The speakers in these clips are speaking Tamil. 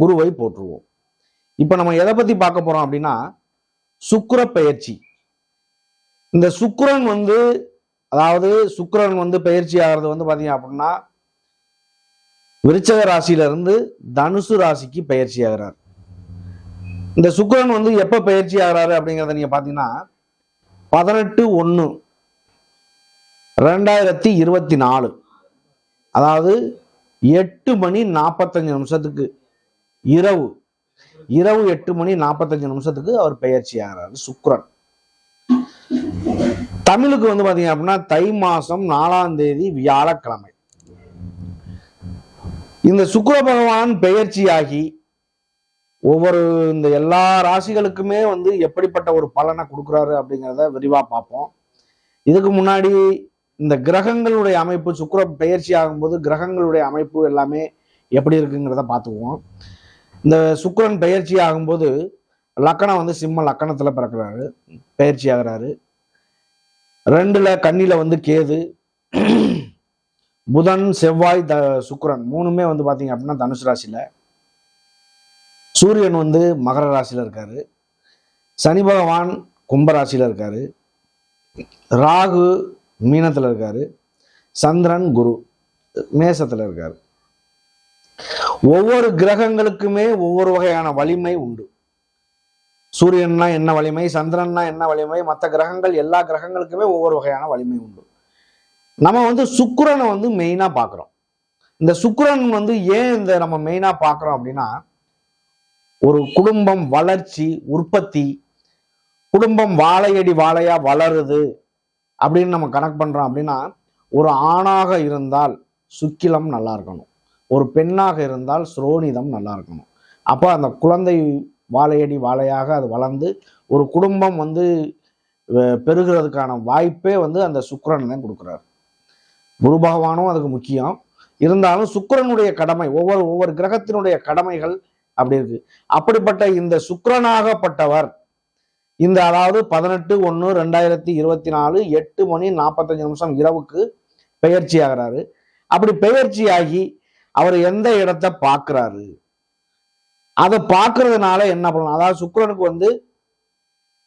குருவை போற்றுவோம். இப்போ நம்ம எதை பத்தி பார்க்க போறோம் அப்படின்னா சுக்கர பயிற்சி இந்த சுக்கரன் வந்து அதாவது சுக்கரன் வந்து பயிற்சி ஆகிறது வந்து பார்த்தீங்க அப்படின்னா விருச்சக ராசியில இருந்து தனுசு ராசிக்கு பயிற்சி ஆகிறார். இந்த சுக்கரன் வந்து எப்போ பயிற்சி ஆகிறாரு அப்படிங்கிறத நீங்கள் பார்த்தீங்கன்னா பதினெட்டு ஒன்று ரெண்டாயிரத்தி இருபத்தி நாலு. அதாவது எட்டு மணி நாற்பத்தஞ்சு நிமிஷத்துக்கு. இரவு. இரவு எட்டு மணி நாற்பத்தஞ்சு நிமிஷத்துக்கு அவர் பெயர்ச்சி ஆகிறாரு சுக்ரன். தமிழுக்கு வந்து பாத்தீங்க அப்படின்னா தை மாசம் நாலாம் தேதி வியாழக்கிழமை. இந்த சுக்ர பகவான் பெயர்ச்சியாகி ஒவ்வொரு இந்த எல்லா ராசிகளுக்குமே வந்து எப்படிப்பட்ட ஒரு பலனை கொடுக்குறாரு அப்படிங்கிறத விரிவாக பார்ப்போம். இதுக்கு முன்னாடி இந்த கிரகங்களுடைய அமைப்பு சுக்ர பெயர்ச்சி ஆகும்போது கிரகங்களுடைய அமைப்பு எல்லாமே எப்படி இருக்குங்கிறத பார்த்துக்குவோம். இந்த சுக்கரன் பெயர்ச்சி ஆகும்போது லக்கணம் வந்து சிம்ம லக்கணத்தில் பிறக்கிறாரு. பயிற்சி ஆகிறாரு. ரெண்டுல கண்ணில வந்து கேது. புதன் செவ்வாய் த சுக்கரன் மூணுமே வந்து பார்த்தீங்க அப்படின்னா தனுசு ராசியில. சூரியன் வந்து மகர ராசியில இருக்காரு. சனி பகவான் கும்ப இருக்காரு. ராகு மீனத்தில் இருக்காரு. சந்திரன் குரு மேசத்தில் இருக்காரு. ஒவ்வொரு கிரகங்களுக்குமே ஒவ்வொரு வகையான வலிமை உண்டு. சூரியன்னா என்ன வலிமை? சந்திரன்னா என்ன வலிமை? மற்ற கிரகங்கள் எல்லா கிரகங்களுக்குமே ஒவ்வொரு வகையான வலிமை உண்டு. நம்ம வந்து சுக்கரனை வந்து மெயினாக பார்க்குறோம். இந்த சுக்கரன் வந்து ஏன் இந்த நம்ம மெயினாக பார்க்குறோம் அப்படின்னா ஒரு குடும்பம் வளர்ச்சி உற்பத்தி குடும்பம் வாழையடி வாழையா வளருது அப்படின்னு நம்ம கணக்கு பண்ணுறோம் அப்படின்னா ஒரு ஆணாக இருந்தால் சுக்கிலம் நல்லா இருக்கணும். ஒரு பெண்ணாக இருந்தால் சுரோனிதம் நல்லா இருக்கணும். அப்போ அந்த குழந்தை வாழையடி வாழையாக அது வளர்ந்து ஒரு குடும்பம் வந்து பெறுகிறதுக்கான பெருகிறதுக்கான வாய்ப்பே வந்து அந்த சுக்கரன் தான் கொடுக்குறாரு. குரு பகவானும் அதுக்கு முக்கியம். இருந்தாலும் சுக்கரனுடைய கடமை ஒவ்வொரு ஒவ்வொரு கிரகத்தினுடைய கடமைகள் அப்படி இருக்கு. அப்படிப்பட்ட இந்த சுக்கரனாகப்பட்டவர் இந்த அதாவது பதினெட்டு ஒன்று ரெண்டாயிரத்தி இருபத்தி நாலு எட்டு மணி நாற்பத்தஞ்சு நிமிஷம் இரவுக்கு பெயர்ச்சி ஆகிறாரு. அப்படி பெயர்ச்சியாகி அவர் எந்த இடத்த பார்க்குறாரு? அதை பார்க்கறதுனால என்ன பண்ணலாம்? அதாவது சுக்கிரனுக்கு வந்து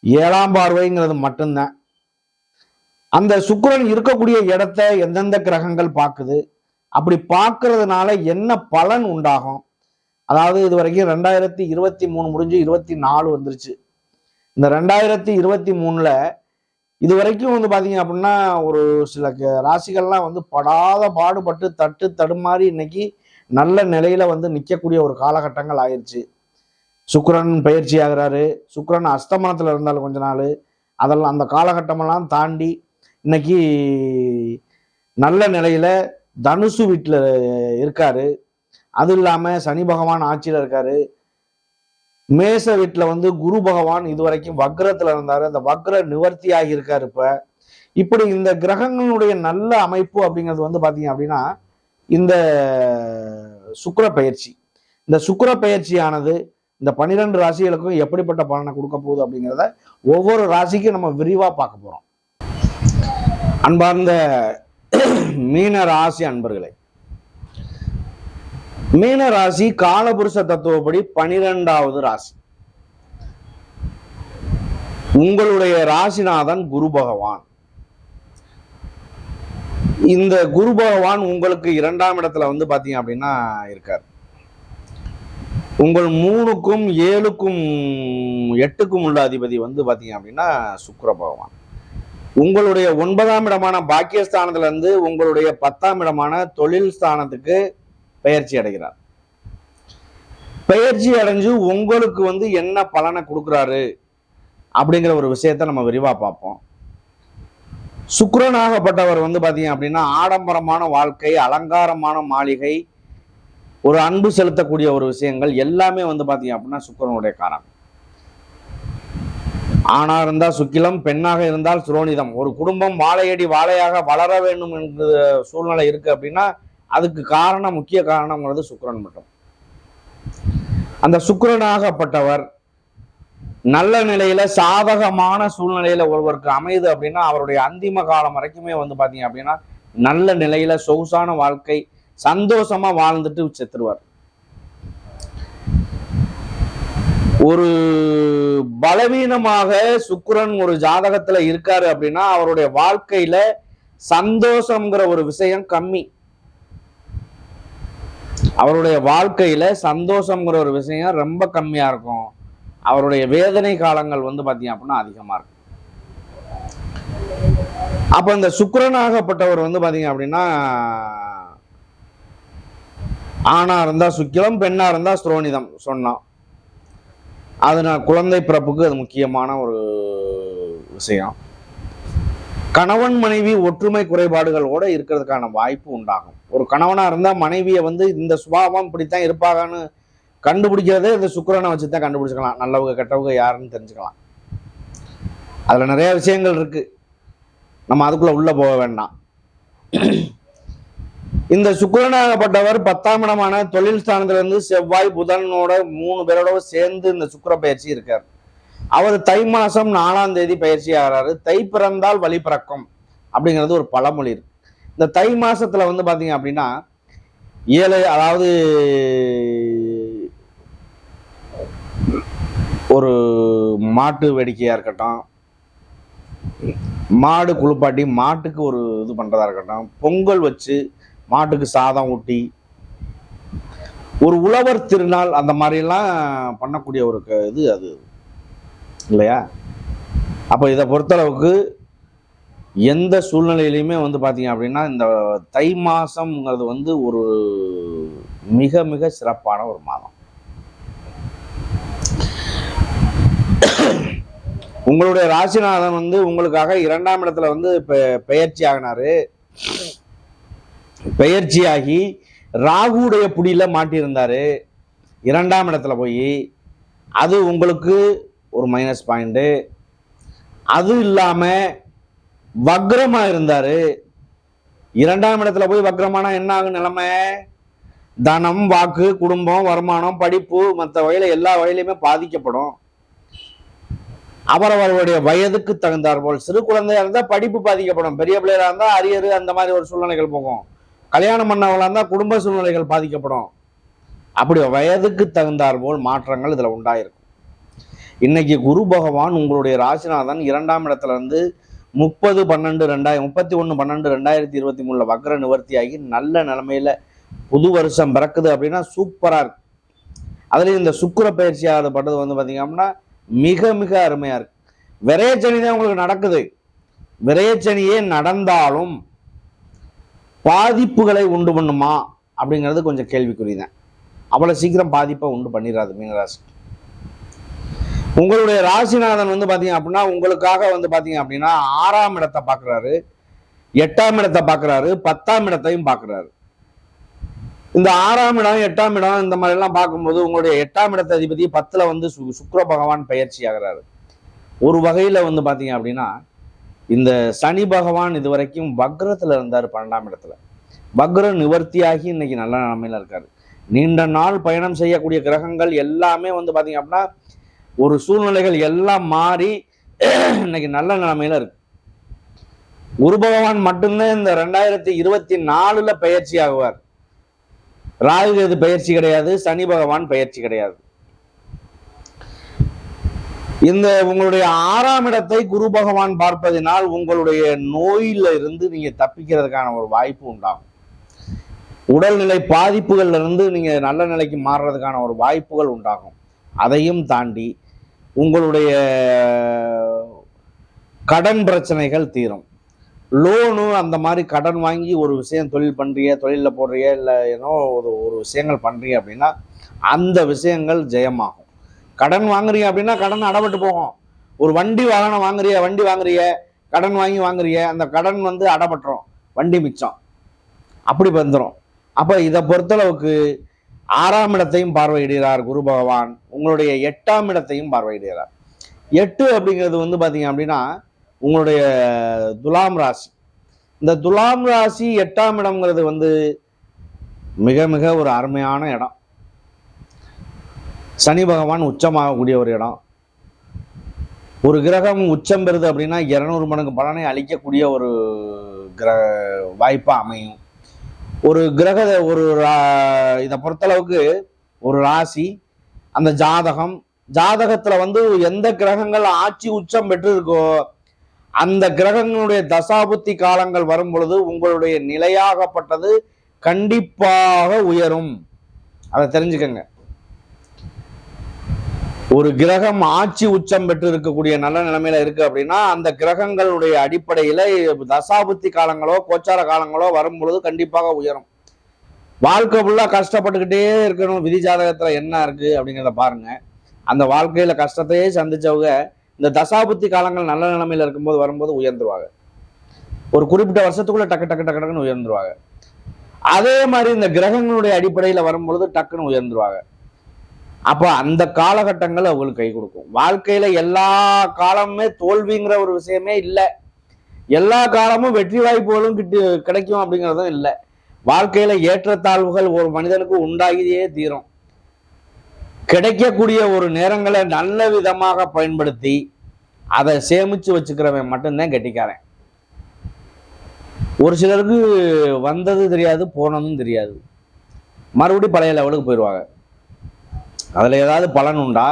ஏழாம் பார்வைங்கிறது மட்டும்தான். அந்த சுக்கரன் இருக்கக்கூடிய இடத்த எந்தெந்த கிரகங்கள் பார்க்குது? அப்படி பார்க்கறதுனால என்ன பலன் உண்டாகும்? அதாவது இது வரைக்கும் ரெண்டாயிரத்தி இருபத்தி மூணு முடிஞ்சு இருபத்தி நாலு வந்துருச்சு. இந்த ரெண்டாயிரத்தி இருபத்தி மூணுல இது வரைக்கும் வந்து பார்த்தீங்க அப்படின்னா ஒரு சில க- ராசிகள்லாம் வந்து படாத பாடுபட்டு தட்டு தடுமாறி இன்னைக்கு நல்ல நிலையில வந்து நிற்கக்கூடிய ஒரு காலகட்டங்கள் ஆயிடுச்சு சுக்கரன் பயிற்சி ஆகிறாரு. சுக்கரன் அஸ்தமனத்தில் இருந்தாலும் கொஞ்ச நாள். அதெல்லாம் அந்த காலகட்டமெல்லாம் தாண்டி இன்னைக்கு நல்ல நிலையில தனுசு வீட்டில் இருக்காரு. அது இல்லாமல் சனி பகவான் ஆட்சியில் இருக்காரு. மேச வீட்டில் வந்து குரு பகவான் இது வரைக்கும் வக்ரத்துல இருந்தார். அந்த வக்ர நிவர்த்தி ஆகியிருக்கார் இப்போ. இப்படி இந்த கிரகங்களுடைய நல்ல அமைப்பு அப்படிங்கிறது வந்து பார்த்தீங்க அப்படின்னா இந்த சுக்கர பயிற்சி. இந்த சுக்கர பயிற்சியானது இந்த பன்னிரெண்டு ராசிகளுக்கும் எப்படிப்பட்ட பலனை கொடுக்க போகுது அப்படிங்கிறத ஒவ்வொரு ராசிக்கும் நம்ம விரிவாக பார்க்க போகிறோம் அன்பார்ந்த மீன ராசி அன்பர்களே மீன ராசி காலபுருஷ தத்துவப்படி பனிரெண்டாவது ராசி. உங்களுடைய ராசிநாதன் குரு பகவான். இந்த குரு பகவான் உங்களுக்கு இரண்டாம் இடத்துல வந்து பாத்தீங்க அப்படின்னா இருக்கார். உங்கள் மூணுக்கும் ஏழுக்கும் எட்டுக்கும் உள்ள அதிபதி வந்து பாத்தீங்க அப்படின்னா சுக்கர பகவான். உங்களுடைய ஒன்பதாம் இடமான பாக்கியஸ்தானத்துல இருந்து உங்களுடைய பத்தாம் இடமான தொழில் ஸ்தானத்துக்கு பயிற்சி அடைகிறார். பயிற்சி அடைஞ்சு உங்களுக்கு வந்து என்ன பலனை கொடுக்குறாரு அப்படிங்கிற ஒரு விஷயத்த நம்ம விரிவா பார்ப்போம். சுக்கரனாகப்பட்டவர் வந்து பாத்தீங்க அப்படின்னா ஆடம்பரமான வாழ்க்கை அலங்காரமான மாளிகை ஒரு அன்பு செலுத்தக்கூடிய ஒரு விஷயங்கள் எல்லாமே வந்து பாத்தீங்க அப்படின்னா சுக்கரனுடைய காரணம் ஆணா இருந்தால் சுக்கிலம் பெண்ணாக இருந்தால் சுரோனிதம் ஒரு குடும்பம் வாழையடி வாழையாக வளர வேண்டும் என்ற சூழ்நிலை இருக்கு அப்படின்னா அதுக்கு காரணம் முக்கிய காரணம்ங்கிறது சுக்கரன் மட்டும். அந்த சுக்கரனாகப்பட்டவர் நல்ல நிலையில சாதகமான சூழ்நிலையில ஒருவருக்கு அமையுது அப்படின்னா அவருடைய அந்திம காலம் வரைக்குமே வந்து பாத்தீங்க அப்படின்னா நல்ல நிலையில சொகுசான வாழ்க்கை சந்தோஷமா வாழ்ந்துட்டு செத்துருவார். ஒரு பலவீனமாக சுக்கரன் ஒரு ஜாதகத்துல இருக்காரு அப்படின்னா அவருடைய வாழ்க்கையில சந்தோஷம்ங்கிற ஒரு விஷயம் கம்மி. அவருடைய வாழ்க்கையில் சந்தோஷங்கிற ஒரு விஷயம் ரொம்ப கம்மியாக இருக்கும். அவருடைய வேதனை காலங்கள் வந்து பார்த்தீங்க அப்படின்னா அதிகமாக இருக்கும். அப்போ இந்த சுக்கரனாகப்பட்டவர் வந்து பார்த்தீங்க அப்படின்னா ஆணாக இருந்தால் சுக்கிலம் பெண்ணாக இருந்தால் ஸ்ரோனிதம் அது நான் குழந்தை பிறப்புக்கு அது முக்கியமான ஒரு விஷயம். கணவன் மனைவி ஒற்றுமை குறைபாடுகளோட இருக்கிறதுக்கான வாய்ப்பு உண்டாகும். ஒரு கணவனாக இருந்தால் மனைவியை வந்து இந்த சுபாவம் இப்படித்தான் இருப்பாங்கன்னு கண்டுபிடிக்கிறதே இந்த சுக்கரனை வச்சு தான் கண்டுபிடிச்சிக்கலாம். நல்லவங்க கெட்டவங்க யாருன்னு தெரிஞ்சுக்கலாம். அதில் நிறைய விஷயங்கள் இருக்குது நம்ம அதுக்குள்ளே உள்ளே போக வேண்டாம். இந்த சுக்கரனாகப்பட்டவர் பத்தாம் இடமான தொழில் ஸ்தானத்திலிருந்து செவ்வாய் புதனோட மூணு பேரோட சேர்ந்து இந்த சுக்கர பயிற்சி இருக்கார். அவர் தை மாசம் நாலாம் தேதி பயிற்சி ஆகிறாரு. தை பிறந்தால் வழி பிறக்கும் அப்படிங்கிறது ஒரு பழமொழி இருக்கு. இந்த தை மாசத்துல வந்து பாத்தீங்க அப்படின்னா ஏழை அதாவது ஒரு மாட்டு வேடிக்கையா இருக்கட்டும் மாடு குளிப்பாட்டி மாட்டுக்கு ஒரு இது பண்றதா இருக்கட்டும் பொங்கல் வச்சு மாட்டுக்கு சாதம் ஊட்டி ஒரு உழவர் திருநாள் அந்த மாதிரிலாம் பண்ணக்கூடிய ஒரு க- இது அது. இல்லையா? அப்போ இதை பொறுத்தளவுக்கு எந்த சூழ்நிலையிலையுமே வந்து பார்த்தீங்க அப்படின்னா இந்த தை மாதம்ங்கிறது வந்து ஒரு மிக மிக சிறப்பான ஒரு மாதம். உங்களுடைய ராசிநாதன் வந்து உங்களுக்காக இரண்டாம் இடத்துல வந்து பெயர்ச்சி ஆகினாரு. பெயர்ச்சியாகி ராகுடைய புடியில மாட்டியிருந்தாரு. இரண்டாம் இடத்துல போய் அது உங்களுக்கு ஒரு மைனஸ் பாயிண்ட் அது இல்லாமல் வக்ரமா இருந்தாரு. இரண்டாம் இடத்துல போய் வக்ரமானா என்ன ஆகும் நிலைமை? தனம் வாக்கு குடும்பம் வருமானம் படிப்பு மற்ற வகையில் எல்லா வகையிலையுமே பாதிக்கப்படும். அவரவர்களுடைய வயதுக்கு தகுந்தார் போல் சிறு குழந்தையா இருந்தா படிப்பு பாதிக்கப்படும். பெரிய பிள்ளையா இருந்தா அரியர் அந்த மாதிரி ஒரு சூழ்நிலைகள் போகும். கல்யாணம் பண்ணவங்களா இருந்தா குடும்ப சூழ்நிலைகள் பாதிக்கப்படும். அப்படி வயதுக்கு தகுந்தார் போல் மாற்றங்கள் இதுல உண்டாயிருக்கும் இன்னைக்கு குரு பகவான் உங்களுடைய ராசிநாதன் இரண்டாம் இடத்துல இருந்து முப்பது பன்னெண்டு ரெண்டாயிரம் முப்பத்தி ஒன்று பன்னெண்டு ரெண்டாயிரத்தி இருபத்தி மூணுல வக்ர நிவர்த்தியாகி நல்ல நிலைமையில புது வருஷம் பிறக்குது அப்படின்னா சூப்பரா இருக்கு. அதுலேயும் இந்த சுக்கிர பயிற்சி ஆகப்பட்டது வந்து பாத்தீங்க அப்படின்னா மிக மிக அருமையா இருக்கு. விரையச்சனி தான் உங்களுக்கு நடக்குது. விரையச்சனியே நடந்தாலும் பாதிப்புகளை உண்டு பண்ணுமா அப்படிங்கிறது கொஞ்சம் கேள்விக்குறிதான். அவ்வளவு சீக்கிரம் பாதிப்பை உண்டு பண்ணிடாது மீனராசி. உங்களுடைய ராசிநாதன் வந்து பாத்தீங்க அப்படின்னா உங்களுக்காக வந்து பாத்தீங்க அப்படின்னா ஆறாம் இடத்தை பார்க்கறாரு எட்டாம் இடத்தை பார்க்குறாரு பத்தாம் இடத்தையும் பார்க்குறாரு. இந்த ஆறாம் இடம் எட்டாம் இடம் இந்த மாதிரி எல்லாம் பார்க்கும்போது உங்களுடைய எட்டாம் இடத்த அதிபதி பத்துல வந்து சு- சுக்கிர பகவான் பயிற்சி ஆகிறாரு. ஒரு வகையில வந்து பாத்தீங்க அப்படின்னா இந்த சனி பகவான் இது வரைக்கும் வக்ரத்துல இருந்தார் பன்னெண்டாம் இடத்துல. வக்ர நிவர்த்தியாகி இன்னைக்கு நல்ல நிலைமையில இருக்காரு. நீண்ட நாள் பயணம் செய்யக்கூடிய கிரகங்கள் எல்லாமே வந்து பாத்தீங்க அப்படின்னா ஒரு சூழ்நிலைகள் எல்லாம் மாறி இன்னைக்கு நல்ல நிலைமையில இருக்கு. குரு பகவான் மட்டும்தான் இந்த ரெண்டாயிரத்தி இருபத்தி நாலுல பயிற்சி ஆகுவார். ராகு கேது பயிற்சி கிடையாது சனி பகவான் பயிற்சி கிடையாது. இந்த உங்களுடைய ஆறாம் இடத்தை குரு பகவான் பார்ப்பதினால் உங்களுடைய நோயில இருந்து நீங்க தப்பிக்கிறதுக்கான ஒரு வாய்ப்பு உண்டாகும். உடல்நிலை பாதிப்புகள்ல இருந்து நீங்க நல்ல நிலைக்கு மாறுறதுக்கான ஒரு வாய்ப்புகள் உண்டாகும். அதையும் தாண்டி உங்களுடைய கடன் பிரச்சனைகள் தீரும். லோனு அந்த மாதிரி கடன் வாங்கி ஒரு விஷயம் தொழில் பண்றீங்க தொழிலில் போடுறிய இல்லை ஏன்னோ ஒரு ஒரு விஷயங்கள் பண்றீங்க அப்படின்னா அந்த விஷயங்கள் ஜெயமாகும். கடன் வாங்குறீங்க அப்படின்னா கடன் அடப்பட்டு போகும். ஒரு வண்டி வாகனம் வாங்குறிய வண்டி வாங்குறிய கடன் வாங்கி வாங்குறிய அந்த கடன் வந்து அடப்பட்டுரும். வண்டி மிச்சம். அப்படி வந்துடும் அப்போ இதை பொறுத்தளவுக்கு ஆறாம் இடத்தையும் பார்வையிடுகிறார் குரு பகவான். உங்களுடைய எட்டாம் இடத்தையும் பார்வையிடுகிறார். எட்டு அப்படிங்கிறது வந்து பார்த்தீங்க அப்படின்னா உங்களுடைய துலாம் ராசி. இந்த துலாம் ராசி எட்டாம் இடம்ங்கிறது வந்து மிக மிக ஒரு அருமையான இடம். சனி பகவான் உச்சமாகக்கூடிய ஒரு இடம். ஒரு கிரகம் உச்சம் பெறுது அப்படின்னா இரநூறு மடங்கு பலனை அளிக்கக்கூடிய ஒரு கிர வாய்ப்பாக அமையும். ஒரு கிரக ஒரு ரா- இதை பொறுத்தளவுக்கு ஒரு ராசி அந்த ஜாதகம் ஜாதகத்துல வந்து எந்த கிரகங்கள் ஆட்சி உச்சம் பெற்று இருக்கோ அந்த கிரகங்களுடைய தசாபுத்தி காலங்கள் வரும் பொழுது உங்களுடைய நிலையாகப்பட்டது கண்டிப்பாக உயரும். அதை தெரிஞ்சுக்கங்க. ஒரு கிரகம் ஆட்சி உச்சம் பெற்று இருக்கக்கூடிய நல்ல நிலைமையில இருக்கு அப்படின்னா அந்த கிரகங்களுடைய அடிப்படையில தசாபுத்தி காலங்களோ கோச்சார காலங்களோ வரும் பொழுது கண்டிப்பாக உயரும். வாழ்க்கை ஃபுல்லா கஷ்டப்பட்டுக்கிட்டே இருக்கணும். விதி ஜாதகத்துல என்ன இருக்கு அப்படிங்கிறத பாருங்க. அந்த வாழ்க்கையில கஷ்டத்தையே சந்திச்சவங்க இந்த தசாபுத்தி காலங்கள் நல்ல நிலைமையில இருக்கும்போது வரும்போது உயர்ந்துருவாங்க. ஒரு குறிப்பிட்ட வருஷத்துக்குள்ள டக்கு டக்கு டக்கு டக்குன்னு உயர்ந்துருவாங்க. அதே மாதிரி இந்த கிரகங்களுடைய அடிப்படையில வரும்பொழுது டக்குன்னு உயர்ந்துருவாங்க. அப்போ அந்த காலகட்டங்கள் அவங்களுக்கு கை கொடுக்கும். வாழ்க்கையில எல்லா காலமுமே தோல்விங்கிற ஒரு விஷயமே இல்லை. எல்லா காலமும் வெற்றி வாய்ப்புகளும் கிட்டு கிடைக்கும் அப்படிங்கிறதும் இல்லை. வாழ்க்கையில ஏற்றத்தாழ்வுகள் ஒரு மனிதனுக்கு உண்டாகியே தீரும். கிடைக்கக்கூடிய ஒரு நேரங்களை நல்ல விதமாக பயன்படுத்தி அதை சேமிச்சு வச்சுக்கிறவன் மட்டும்தான் கெட்டிக்காரன். ஒரு சிலருக்கு வந்தது தெரியாது போனதும் தெரியாது. மறுபடியும் பழைய லெவலுக்கு போயிடுவாங்க அதில் ஏதாவது பலன் உண்டா?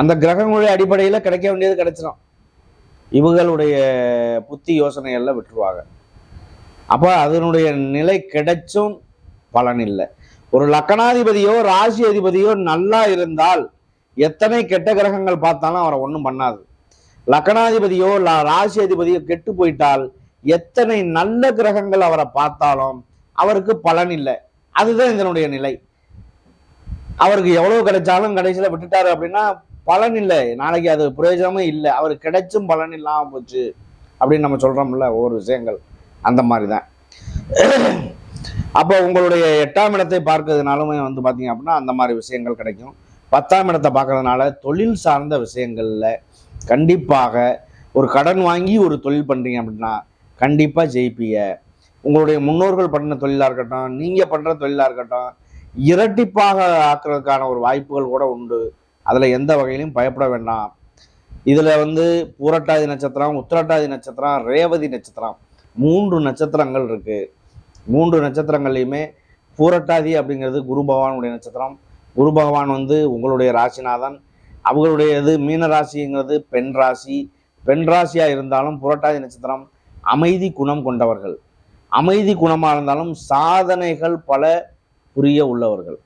அந்த கிரகங்களுடைய அடிப்படையில் கிடைக்க வேண்டியது கிடைச்சிடும் இவங்களுடைய புத்தி யோசனைகளில் விட்டுருவாங்க. அப்போ அதனுடைய நிலை கிடைச்சும் பலன் இல்லை. ஒரு லக்கணாதிபதியோ ராசி அதிபதியோ நல்லா இருந்தால் எத்தனை கெட்ட கிரகங்கள் பார்த்தாலும் அவரை ஒன்றும் பண்ணாது. லக்கணாதிபதியோ ராசி அதிபதியோ கெட்டு போயிட்டால் எத்தனை நல்ல கிரகங்கள் அவரை பார்த்தாலும் அவருக்கு பலன் இல்லை. அதுதான் இதனுடைய நிலை. அவருக்கு எவ்வளவு கிடைச்சாலும் கடைசியில விட்டுட்டாரு அப்படின்னா பலன் இல்லை. நாளைக்கு அது பிரயோஜனமே இல்லை. அவருக்கு கிடைச்சும் பலன் இல்லாம போச்சு அப்படின்னு நம்ம சொல்றோம்ல ஒவ்வொரு விஷயங்கள். அந்த மாதிரி தான் அப்போ உங்களுடைய எட்டாம் இடத்தை பார்க்கறதுனாலுமே வந்து பார்த்தீங்க அப்படின்னா அந்த மாதிரி விஷயங்கள் கிடைக்கும். பத்தாம் இடத்தை பார்க்கறதுனால தொழில் சார்ந்த விஷயங்களில் கண்டிப்பாக ஒரு கடன் வாங்கி ஒரு தொழில் பண்ணுறீங்க அப்படின்னா கண்டிப்பாக ஜெயிப்பீங்க. உங்களுடைய முன்னோர்கள் பண்ண தொழிலாக இருக்கட்டும் நீங்கள் பண்ணுற தொழிலாக இருக்கட்டும் இரட்டிப்பாக ஆக்குறதுக்கான ஒரு வாய்ப்புகள் கூட உண்டு. அதில் எந்த வகையிலும் பயப்பட வேண்டாம். இதில் வந்து பூரட்டாதி நட்சத்திரம் உத்திரட்டாதி நட்சத்திரம் ரேவதி நட்சத்திரம் மூன்று நட்சத்திரங்கள் இருக்குது மூன்று நட்சத்திரங்கள்லையுமே பூரட்டாதி அப்படிங்கிறது குரு பகவானுடைய நட்சத்திரம். குரு பகவான் வந்து உங்களுடைய ராசிநாதன். அவங்களுடைய இது மீன ராசிங்கிறது பெண் ராசி. பெண் ராசியாக இருந்தாலும் புரட்டாதி நட்சத்திரம் அமைதி குணம் கொண்டவர்கள். அமைதி குணமாக இருந்தாலும் சாதனைகள் பல புரிய உள்ளவர்கள்.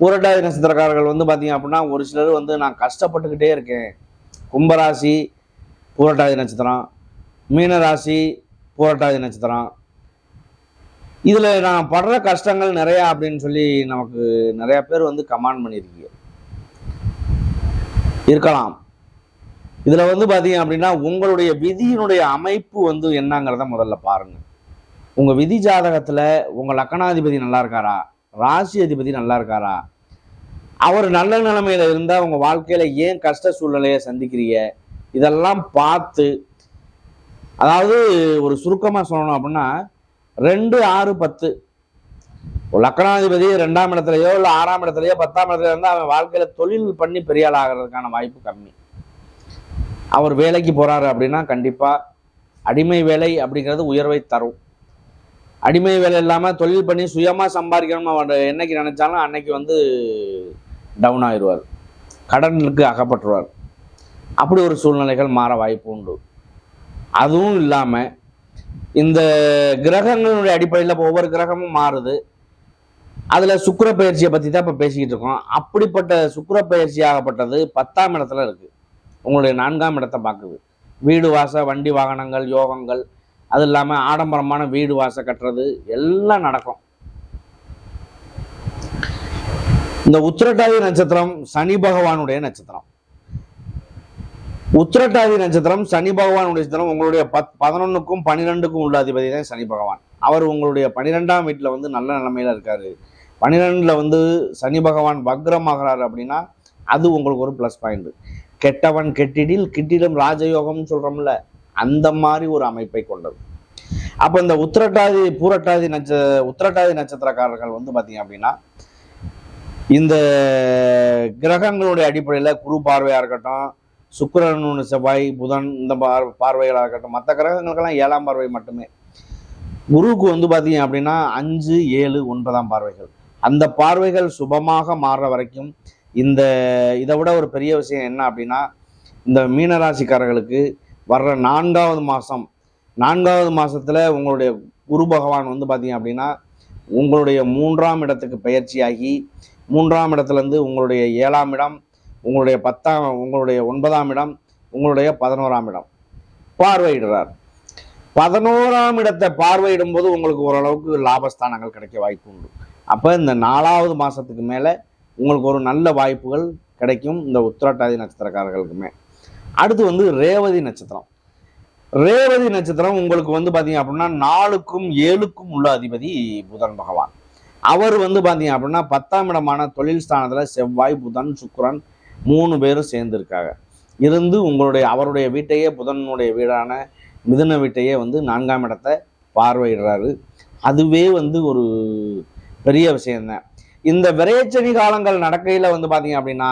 புரட்டாதி நட்சத்திரக்காரர்கள் வந்து பார்த்தீங்க அப்படின்னா ஒரு சிலர் வந்து நான் கஷ்டப்பட்டுக்கிட்டே இருக்கேன். கும்பராசி புரட்டாதி நட்சத்திரம். மீனராசி புரட்டாதி நட்சத்திரம். இதில் நான் படுற கஷ்டங்கள் நிறையா அப்படின்னு சொல்லி நமக்கு நிறையா பேர் வந்து கமாண்ட் பண்ணியிருக்கீங்க இருக்கலாம். இதில் வந்து பார்த்தீங்க அப்படின்னா உங்களுடைய விதியினுடைய அமைப்பு வந்து என்னங்கிறத முதல்ல பாருங்கள் உங்கள் விதி ஜாதகத்தில் உங்கள் லக்கணாதிபதி நல்லா இருக்காரா? ராசி அதிபதி நல்லா இருக்காரா? அவர் நல்ல நிலைமையில இருந்தால் உங்கள் வாழ்க்கையில் ஏன் கஷ்ட சூழ்நிலையை சந்திக்கிறீங்க? இதெல்லாம் பார்த்து அதாவது ஒரு சுருக்கமாக சொல்லணும் அப்படின்னா ரெண்டு ஆறு பத்து. லக்கணாதிபதி ரெண்டாம் இடத்துலையோ இல்லை ஆறாம் இடத்துலையோ பத்தாம் இடத்துல இருந்தால் அவன் வாழ்க்கையில் தொழில் பண்ணி பெரிய ஆள் ஆகிறதுக்கான வாய்ப்பு கம்மி. அவர் வேலைக்கு போகிறாரு அப்படின்னா கண்டிப்பாக அடிமை வேலை அப்படிங்கிறது உயர்வை தரும். அடிமை வேலை இல்லாமல் தொழில் பண்ணி சுயமாக சம்பாதிக்கணும்னு அவர் என்னைக்கு நினச்சாலும் அன்னைக்கு வந்து டவுன் ஆயிடுவார். கடனுக்கு அகப்பட்டுருவார். அப்படி ஒரு சூழ்நிலைகள் மாற வாய்ப்பு உண்டு. அதுவும் இல்லாமல் இந்த கிரகங்களுடைய அடிப்படையில் இப்போ ஒவ்வொரு கிரகமும் மாறுது. அதில் சுக்கர பயிற்சியை பற்றி தான் இப்போ பேசிக்கிட்டு இருக்கோம். அப்படிப்பட்ட சுக்கர பயிற்சி ஆகப்பட்டது பத்தாம் இடத்துல இருக்குது உங்களுடைய நான்காம் இடத்தை பார்க்குது. வீடு வாச வண்டி வாகனங்கள் யோகங்கள் அது இல்லாமல் ஆடம்பரமான வீடு வாச கட்டுறது எல்லாம் நடக்கும். இந்த உத்திரட்டாதி நட்சத்திரம் சனி பகவானுடைய நட்சத்திரம். உத்திரட்டாதி நட்சத்திரம் சனி பகவானுடைய நட்சத்திரம் உங்களுடைய பத் பதினொன்றுக்கும் பன்னிரெண்டுக்கும் உள்ள அதிபதி தான் சனி பகவான். அவர் உங்களுடைய பன்னிரெண்டாம் வீட்டில் வந்து நல்ல நிலைமையில் இருக்காரு. பன்னிரெண்டில் வந்து சனி பகவான் வக்ரமாகிறாரு அப்படின்னா அது உங்களுக்கு ஒரு ப்ளஸ் பாயிண்ட் கெட்டவன் கெட்டிடில் கிட்டிடம் ராஜயோகம்னு சொல்கிறோம்ல அந்த மாதிரி ஒரு அமைப்பை கொண்டது. அப்போ இந்த உத்திரட்டாதி பூரட்டாதி நட்ச உத்திரட்டாதி நட்சத்திரக்காரர்கள் வந்து பார்த்தீங்க அப்படின்னா இந்த கிரகங்களுடைய அடிப்படையில் குரு பார்வையாக இருக்கட்டும் சுக்கரன் செவ்வாய் புதன் இந்த பார் பார்வைகளாக இருக்கட்டும் மற்ற கிரகங்களுக்கெல்லாம் ஏழாம் பார்வை மட்டுமே. குருவுக்கு வந்து பார்த்தீங்க அப்படின்னா அஞ்சு ஏழு ஒன்பதாம் பார்வைகள். அந்த பார்வைகள் சுபமாக மாறுற வரைக்கும் இந்த இதை விட ஒரு பெரிய விஷயம் என்ன அப்படின்னா இந்த மீனராசிக்காரர்களுக்கு வர்ற நான்காவது மாதம் நான்காவது மாதத்தில் உங்களுடைய குரு பகவான் வந்து பார்த்தீங்க அப்படின்னா உங்களுடைய மூன்றாம் இடத்துக்கு பயிற்சியாகி மூன்றாம் இடத்துலேருந்து உங்களுடைய ஏழாம் இடம் உங்களுடைய பத்தாம் உங்களுடைய ஒன்பதாம் இடம் உங்களுடைய பதினோராம் இடம் பார்வையிடுறார். பதினோராம் இடத்தை பார்வையிடும் போது உங்களுக்கு ஓரளவுக்கு லாபஸ்தானங்கள் கிடைக்க வாய்ப்பு உண்டு. அப்போ இந்த நாலாவது மாதத்துக்கு மேலே உங்களுக்கு ஒரு நல்ல வாய்ப்புகள் கிடைக்கும். இந்த உத்திரட்டாதி நட்சத்திரக்காரர்களுக்குமே. அடுத்து வந்து ரேவதி நட்சத்திரம். ரேவதி நட்சத்திரம் உங்களுக்கு வந்து பார்த்தீங்க அப்படின்னா நாலுக்கும் ஏழுக்கும் உள்ள அதிபதி புதன் பகவான். அவர் வந்து பார்த்தீங்க அப்படின்னா பத்தாம் இடமான தொழில் ஸ்தானத்தில் செவ்வாய் புதன் சுக்கரன் மூணு பேரும் சேர்ந்துருக்காங்க. இருந்து உங்களுடைய அவருடைய வீட்டையே புதனுடைய வீடான மிதுன வீட்டையே வந்து நான்காம் இடத்தை பார்வையிடுறாரு. அதுவே வந்து ஒரு பெரிய விஷயம்தான். இந்த விரைச்சனி காலங்கள் நடக்கையில் வந்து பார்த்தீங்க அப்படின்னா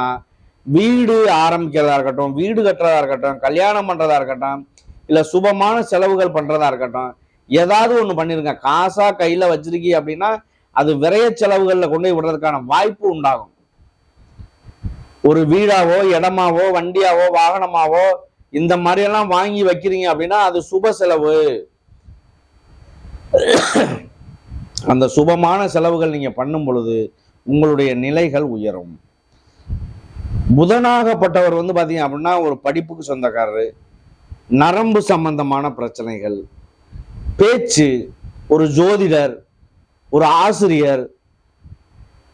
வீடு ஆரம்பிக்கிறதா இருக்கட்டும் வீடு கட்டுறதா இருக்கட்டும் கல்யாணம் பண்ணுறதா இருக்கட்டும் இல்லை சுபமான செலவுகள் பண்ணுறதா இருக்கட்டும் ஏதாவது ஒன்று பண்ணிருங்க. காசாக கையில் வச்சிருக்கீ அப்படின்னா அது விரைய செலவுகளில் கொண்டு போய் விடுறதுக்கான வாய்ப்பு உண்டாகும். ஒரு வீடாவோ இடமாவோ வண்டியாவோ வாகனமாவோ இந்த மாதிரியெல்லாம் வாங்கி வைக்கிறீங்க அப்படின்னா அது சுப செலவு. அந்த சுபமான செலவுகள் நீங்கள் பண்ணும் பொழுது உங்களுடைய நிலைகள் உயரும். புதனாகப்பட்டவர் வந்து பார்த்தீங்க அப்படின்னா ஒரு படிப்புக்கு சொந்தக்காரர். நரம்பு சம்பந்தமான பிரச்சனைகள். பேச்சு ஒரு ஜோதிடர் ஒரு ஆசிரியர்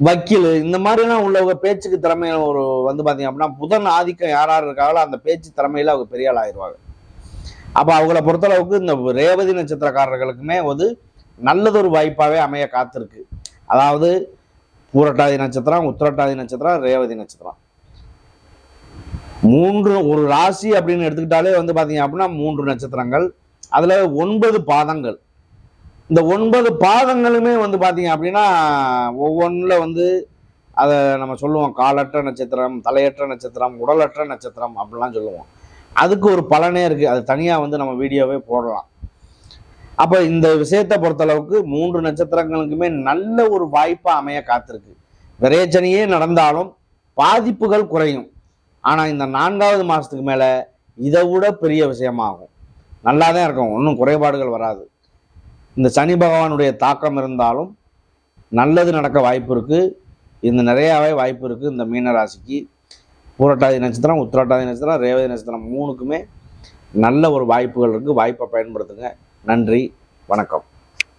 வக்கீல் இந்த மாதிரிலாம் உள்ளவங்க பேச்சுக்கு திறமை ஒரு வந்து பார்த்தீங்க அப்படின்னா புதன் ஆதிக்கம் யார் யார் இருக்காங்களோ அந்த பேச்சு திறமையில அவங்க பெரிய ஆள் ஆயிடுவாங்க. அப்போ அவங்கள பொறுத்தளவுக்கு இந்த ரேவதி நட்சத்திரக்காரர்களுக்குமே வந்து நல்லதொரு வாய்ப்பாகவே அமைய காத்திருக்கு. அதாவது பூரட்டாதி நட்சத்திரம் உத்திரட்டாதி நட்சத்திரம் ரேவதி நட்சத்திரம். மூன்று ஒரு ராசி அப்படின்னு எடுத்துக்கிட்டாலே வந்து பார்த்தீங்க அப்படின்னா மூன்று நட்சத்திரங்கள். அதில் ஒன்பது பாதங்கள். இந்த ஒன்பது பாதங்களுமே வந்து பார்த்தீங்க அப்படின்னா ஒவ்வொன்றில் வந்து அதை நம்ம சொல்லுவோம். காலற்ற நட்சத்திரம் தலையற்ற நட்சத்திரம் உடலற்ற நட்சத்திரம் அப்படிலாம் சொல்லுவோம். அதுக்கு ஒரு பலனே இருக்குது அது தனியாக வந்து நம்ம வீடியோவே போடலாம். அப்போ இந்த விஷயத்தை பொறுத்தளவுக்கு மூன்று நட்சத்திரங்களுக்குமே நல்ல ஒரு வாய்ப்பாக அமைய காத்திருக்கு. விரேச்சனையே நடந்தாலும் பாதிப்புகள் குறையும். ஆனால் இந்த நான்காவது மாதத்துக்கு மேலே இதை விட பெரிய விஷயமாகும். நல்லா தான் இருக்கும். ஒன்றும் குறைபாடுகள் வராது. இந்த சனி பகவானுடைய தாக்கம் இருந்தாலும் நல்லது நடக்க வாய்ப்பு இருக்குது இந்த நிறையாவே வாய்ப்பு இருக்குது இந்த மீன ராசிக்கு பூரட்டாதி நட்சத்திரம் உத்திராட்டாதி நட்சத்திரம் ரேவதி நட்சத்திரம் மூணுக்குமே நல்ல ஒரு வாய்ப்புகள் இருக்குது வாய்ப்பை பயன்படுத்துங்க. நன்றி. வணக்கம்.